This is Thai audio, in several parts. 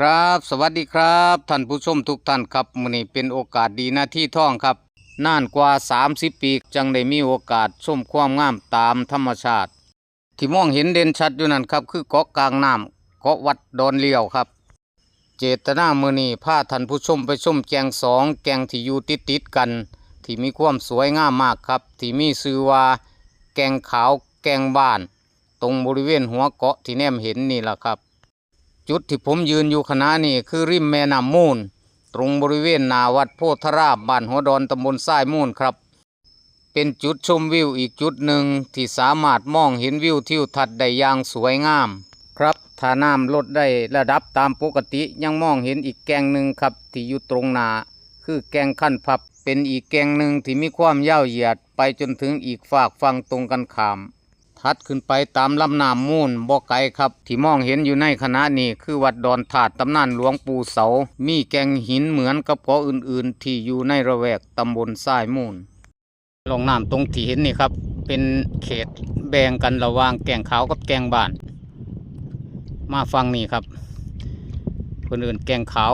ครับสวัสดีครับท่านผู้ชมทุกท่านครับมื้อนี้เป็นโอกาสดีหน้าที่ท่องครับนานกว่า 30 ปีจังได้มีโอกาสชมความงามตามธรรมชาติ ที่มองเห็นเด่นชัดอยู่นั่นครับ คือเกาะกลางน้ำเกาะวัดดอนเลี้ยวครับ เจตนามื้อนี้พาท่านผู้ชมไปชมแกงสองแกงที่อยู่ติดติดกัน ที่มีความสวยงามมากครับ ที่มีชื่อว่า แกงขาวแกงบ้าน ตรงบริเวณหัวเกาะที่แนมเห็นนี่แหละครับ จุดที่ผมยืนอยู่ขณะนี้คือริมแม่น้ำมูล ตรงบริเวณนาวัดโพธราบบ้านหัวดอนตำบลทรายมูลครับ เป็นจุดชมวิวอีกจุดหนึ่งที่สามารถมองเห็นวิวทิวทัศน์ได้อย่างสวยงาม ครับถ้าน้ำลดได้ระดับตามปกติยังมองเห็นอีกแกงหนึ่งครับที่อยู่ตรงนาคือแกงขั้นพับเป็นอีกแกงหนึ่งที่มีความยาวเหยียดไปจนถึงอีกฝากฝั่งตรงกันข้าม ถัดขึ้นไปตามลำน้ำมูลบ่อไกลครับ ที่มองเห็นอยู่ในขณะนี้คือวัดดอนถาดตำนานหลวงปู่เสา มีแกงหินเหมือนกับเกาะอื่นๆ ที่อยู่ในระแวกตำบลทรายมูลลงน้ำตรงที่เห็นนี่ครับ เป็นเขตแบ่งกันระหว่างแกงขาวกับแกงบ้าน มาฟังนี่ครับ คนอื่นแกงขาว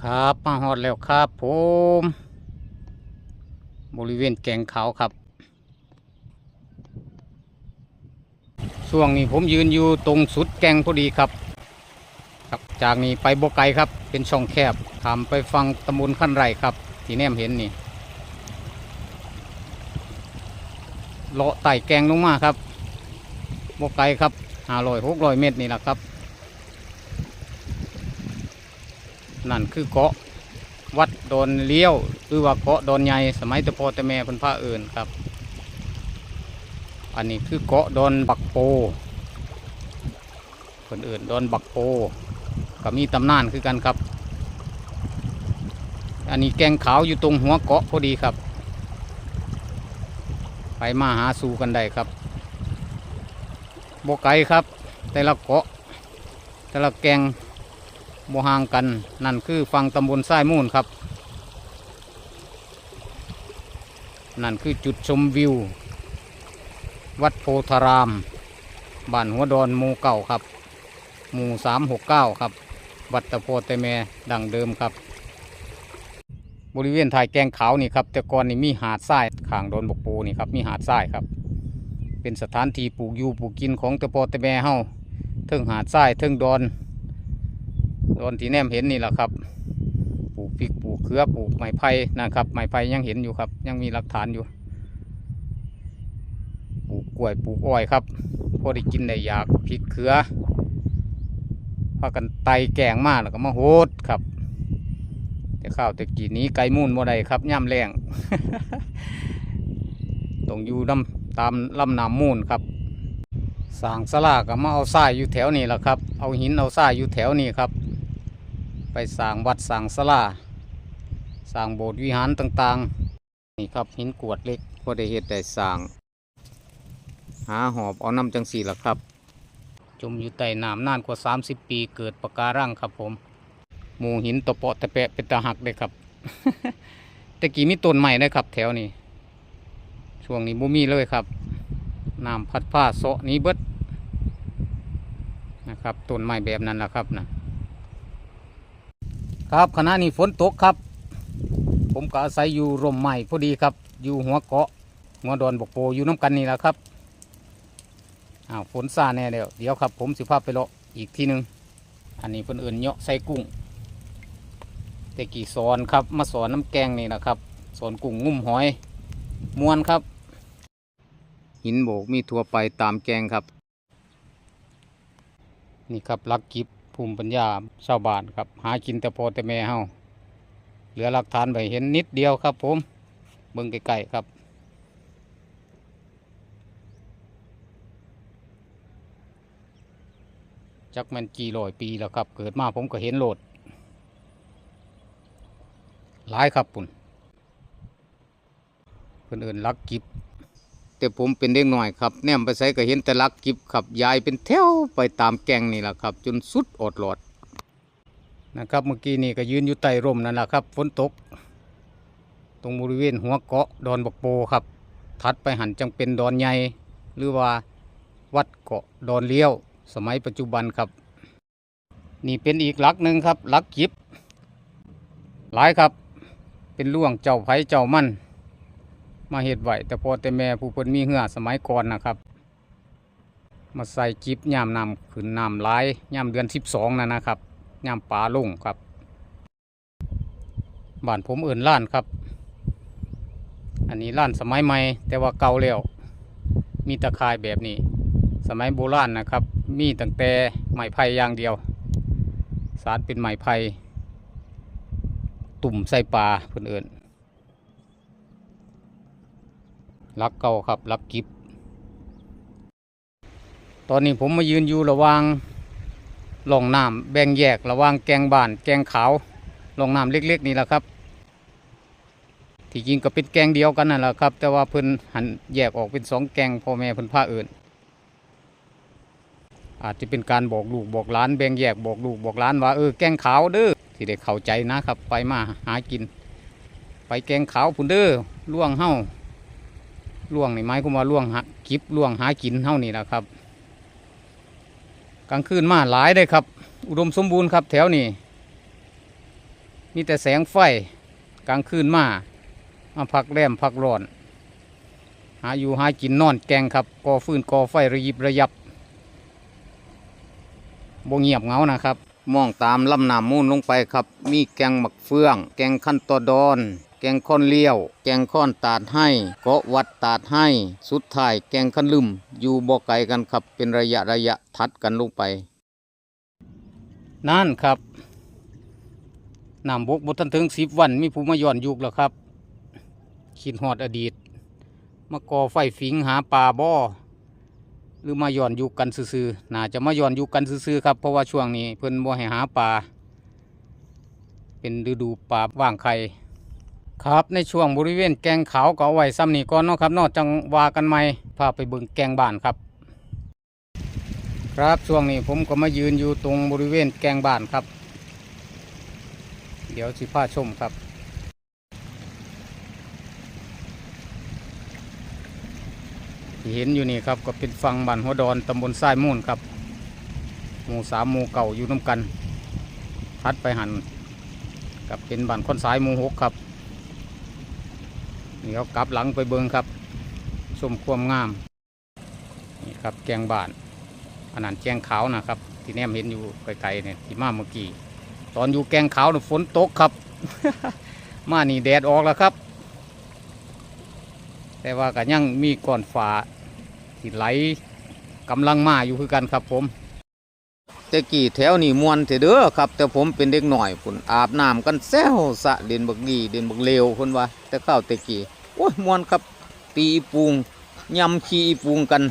ครับมาฮอดแล้วครับผม บริเวณแกงขาวครับช่วงนี้ผมยืนอยู่ตรงสุดแกงพอดีครับ ครับจากนี้ไปบกไกครับ เป็นช่องแคบทำไปฟังตำบลขั้นไรครับ ที่แนมเห็นนี่เลาะไต่แกงลงมาครับบกไกครับห้าร้อยหกร้อยเมตรนี่แหละครับ นั่นคือเกาะ วัดโดนเลี้ยวหรือว่าเกาะโดนใหญ่สมัยตะพอต่แม่เพิ่นพาเอินครับ อันนี้คือเกาะโดนบักโปเพิ่นเอินดนบักโปก็มีตำนานคือกันครับ อันนี้แกงขาวอยู่ตรงหัวเกาะพอดีครับ ไปมาหาสู่กันได้ครับโบไกลครับ แต่ละเกาะแต่ละแกง โมห่างกัน นั่นคือฝั่งตำบลทรายมูลครับ นั่นคือจุดชมวิว วัดโพธาราม บ้านหัวดอนหมู่เก่าครับ หมู่สามหกเก้าครับ วัดตะโพแต่แม่ดังเดิมครับ บริเวณถ่ายแกงขาวนี่ครับ แต่ก่อนนี่มีหาดทรายข้างโดนบกปูนี่ครับ มีหาดทรายครับ เป็นสถานที่ปลูกอยู่ปลูกกินของตะโพแต่แม่เฮาเทิงหาดทรายเทิงดอน โดนที่แนมเห็นนี่แหละครับปลูกพริกปลูกเขือปลูกไม้ไผ่นะครับ ไม้ไผ่ยังเห็นอยู่ครับ ยังมีหลักฐานอยู่ปลูกกล้วยปลูกอ้อยครับพอได้กินได้อยากพริกเขือพากันไตแกงมากแล้วก็มาโหดครับแต่ข้าวแต่กี่นี้ไก่มูนบ่ได้ครับย่ำแรงต้องอยู่น้ำตามลำน้ำมูลครับสางสลาก็มาเอาทรายอยู่แถวนี้แหละครับ เอาหินเอาทรายอยู่แถวนี้ครับ ไปสร้างวัดสร้างสลาสร้างโบสถ์วิหารต่างๆ นี่ครับหินกวดเล็กพอได้เฮ็ดได้สร้าง หาหอบเอาน้ำจังสีละครับ จมอยู่ใต้น้ำนานกว่า 30 ปีเกิดปะการังครับผมหมูหินตะเปาะตะแปะเป็นตะหักเลยครับแต่กี้มีต้นใหม่นะครับ แถวนี้ช่วงนี้บ่มีเลยครับน้ำพัดผ้าเสาะนี้เบิดนะครับต้นไม้แบบนั้นแหละครับนะ ครับขณะนี้ฝนตกครับ ผมก็อาศัยอยู่ร่มไม้พอดีครับ อยู่หัวเกาะหัวดอนบกโปอยู่น้ำกันนี่แหละครับอ้าวฝนซาแน่เดี๋ยวเดี๋ยวครับ ผมสิพาพไปเลาะอีกทีหนึ่งอันนี้เพิ่นเอื่นเนาะใส่กุ้งแต่กี่สอนครับ มาสอนน้ำแกงนี่นะครับสอนกุ้งงุ่มหอยมวนครับ หินโบกมีทั่วไปตามแกงครับ นี่ครับลักกิบ ภูมิปัญญาชาวบ้านครับ หากินแต่พอแต่แม่เฮาเหลือหลักฐานไปเห็นนิดเดียวครับ ผมเบิ่งใกล้ๆครับ จักมันกี่ร้อยปีแล้วครับ เกิดมาผมก็เห็นโหลดหลายครับปุ่นเพื่อนเอื่นลักกิบ แต่ผมเป็นเด็กหน่อยครับแนมไปใส่ก็เห็นแต่ลักกิบขับยายเป็นแถวไปตามแกงนี่แหละครับ จนสุดอดหลอดนะครับเมื่อกี้นี่ก็ยืนอยู่ใต้ร่มนั่นแหละครับฝนตก ตรงบริเวณหัวเกาะดอนบกโปครับ ทัดไปหันจังเป็นดอนใหญ่หรือว่าวัดเกาะดอนเลี้ยว สมัยปัจจุบันครับ นี่เป็นอีกลักหนึ่งครับลักกิบหลายครับเป็นล่วงเจ้าไผ่เจ้ามัน มาเฮ็ดไหวแต่พอแต่แม่ผู้เพิ่นมีเหือสมัยก่อนนะครับ มาใส่จิบย่ามนำขึ้นนำลายย่ามเดือนสิบสองนั่นนะครับย่ามปลาลงครับบ้านผมเอื่นล้านครับ อันนี้ล้านสมัยใหม่แต่ว่าเก่าแล้วมีตะข่ายแบบนี้ สมัยโบราณนะครับ มีตั้งแต่ไม้ไผ่อย่างเดียว สารเป็นไม้ไผ่ตุ่มใส่ปลาเพื่นเอิน ลักเก่าครับลักกิบตอนนี้ผมมายืนอยู่ระหว่างหล่องน้ำแบ่งแยกระหว่างแกงบ้าน แกงขาวหล่องน้ำเล็กๆนี่แหละครับ ที่จริงก็เป็นแกงเดียวกันนั่นแหละครับ แต่ว่าเพิ่นหันแยกออกเป็นสองแกงพ่อแม่เพิ่นพาเอินอาจจะเป็นการบอกลูกบอกหลาน แบ่งแยกบอกลูกบอกหลานว่าเออแกงขาวเด้อที่ได้เข้าใจนะครับ ไปมาหากิน ไปแกงขาวพุ่นเด้อล่วงเฮ้า ล่วงนี่ไม้คุมว่าล่วงหากิบล่วงหากินเฮ้านี่แหละครับ กลางคืนมาหลายเลยครับ อุดมสมบูรณ์ครับ แถวนี้มีแต่แสงไฟกลางคืนมามาพักแรมพักร้อน หาอยู่หากินนอนแกงครับก่อฟืนก่อไฟระยิบระยับบ่เงียบเงานะครับ มองตามลำน้ำมูลลงไปครับ มีแกงหมักเฟือง แกงขั้นตอดอน แกงค้อนเลี้ยว แกงค้อนตาดให้ เกาะวัดตาดให้ สุดท้ายแกงขันลืม อยู่บ่อไกลกันครับ เป็นระยะระยะทัดกันลงไป นั่นครับน้ำบกบทันถึงสิบวันมีผู้มาย้อนยุคแล้วครับคิดฮอดอดีต มาก่อไฟฝิงหาปลาบ่อหรือมาย้อนยุคกันซื่อๆน่าจะมาย้อนยุคกันซื่อๆครับ เพราะว่าช่วงนี้เพิ่นบ่ให้หาปลา เป็นฤดูปลาว่างไข่ ครับในช่วงบริเวณแกงขาวก็เอาไว้ซ้ำนี่ก่อนเนาะครับนอกจังวากันใหม่พาไปเบิ่งแกงบ้านครับ ครับช่วงนี้ผมก็มายืนอยู่ตรงบริเวณแกงบ้านครับ เดี๋ยวสิพาชมครับที่เห็นอยู่นี่ครับก็เป็นฝั่งบ้านหัวดอนตำบลทรายมูลครับหมู่สามหมู่เก่าอยู่น้ำกันทัดไปหันกับเป็นบ้านคนสายหมู่หกครับ นี่เขากลับหลังไปเบิงครับชมความงามนี่ครับแกงบ้านอันนั้นแกงขาวนะครับ ที่แนมเห็นอยู่ไกลๆเนี่ยที่มาเมื่อกี้ตอนอยู่แกงขาวเนี่ยฝนตกครับ มานี่แดดออกแล้วครับ แต่ว่าก็ยังมีก้อนฟ้าที่ไหลกำลังมาอยู่คือกันครับผมแต่กี่แถวนี่มวนเถเด้อครับ แต่ผมเป็นเด็กหน่อยพุ่นอาบน้ำกันแซวสะเด่นบักดีเด่นบักเลวพุ่นว่าแต่ข้าวแต่กี่ โอ้ยมวนครับตีปูงยำขี้ปูงกัน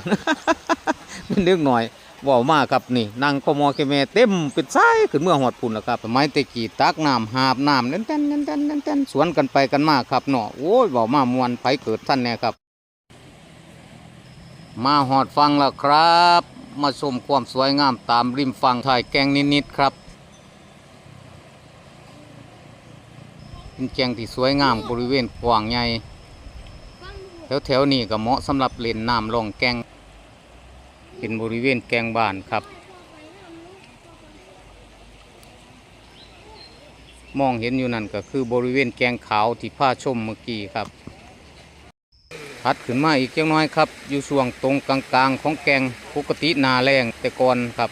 เป็นเด็กหน่อยว่ามากครับนี่นั่งก็มอเคแม่เต็มเป็นไส้ขึ้นเมื่อหอดพุ่นแล้วครับสมัยตะกี้ตักน้ำหาบน้ำเล่นเต้นเล่นเต้นเต้นสวนกันไปกันมาครับเนาะโอ้ยว่ามามวนไผเกิดท่านแน่ครับ มาหอดฟังแล้วครับ มาชมความสวยงามตามริมฝั่งถ่ายแกงนิดๆครับเป็นแกงที่สวยงามบริเวณกว้างใหญ่ แถวแถวๆนี้ก็เหมาะสำหรับเล่นน้ำลองแกงเป็นบริเวณแกงบ้านครับ มองเห็นอยู่นั่นก็คือบริเวณแกงขาวที่ผ้าชมเมื่อกี้ครับถัดขึ้นมาอีกเล็กน้อยครับ อยู่ช่วงตรงกลางๆของแกงปกตินาแรงแต่ก่อนครับ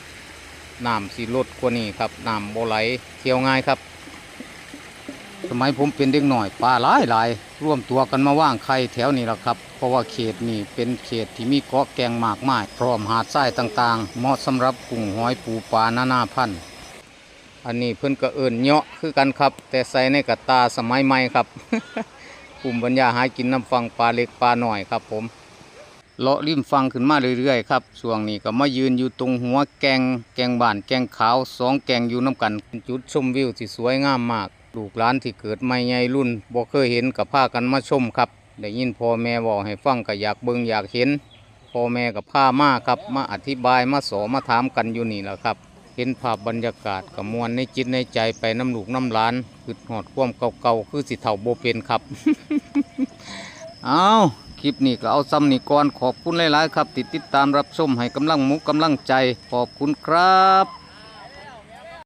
น้ำสีลดกว่านี้ครับน้ำโบไหลเที่ยวง่ายครับ สมัยผมเป็นเด็กหน่อยปลาหลายหลายร่วมตัวกันมาว่างไข่แถวนี้แหละครับ เพราะว่าเขตนี้เป็นเขตที่มีเกาะแกงมากมายพร้อมหาดทรายต่างๆ เหมาะสำหรับกุ้งหอยปูปลาหน้าหน้าพันธุ์อันนี้เพิ่นก็เอิญเนาะคือกันครับ แต่ใส่ในกระตาสมัยใหม่ครับกลุ่มปัญญาหากินน้ำฟังปลาเล็กปลาหน่อยครับผมเลาะริมฟังขึ้นมาเรื่อยๆครับช่วงนี้ก็มายืนอยู่ตรงหัวแกงแกงบานแกงขาวสองแกงอยู่น้ำกันเป็นจุดชมวิวที่สวยงามมาก ลูกหลานที่เกิดใหม่ใหญ่รุ่นบ่เคยเห็นกับพากันมาชมครับได้ยินพ่อแม่บอกให้ฟังก็อยากเบิ่งอยากเห็นพ่อแม่กับพามาครับ มาอธิบายมาสอนมาถามกันอยู่นี่แหละครับเห็นภาพบรรยากาศกับมวลในจิตในใจไปน้ำลูกน้ำหลานคือหอดความเก่าๆคือสิเถ่าโบเป็นครับ เอาคลิปนี้ก็เอาซ้ำนี่ก่อนขอบคุณหลายๆครับ ติดติดตามรับชมให้กำลังมุกกำลังใจขอบคุณครับ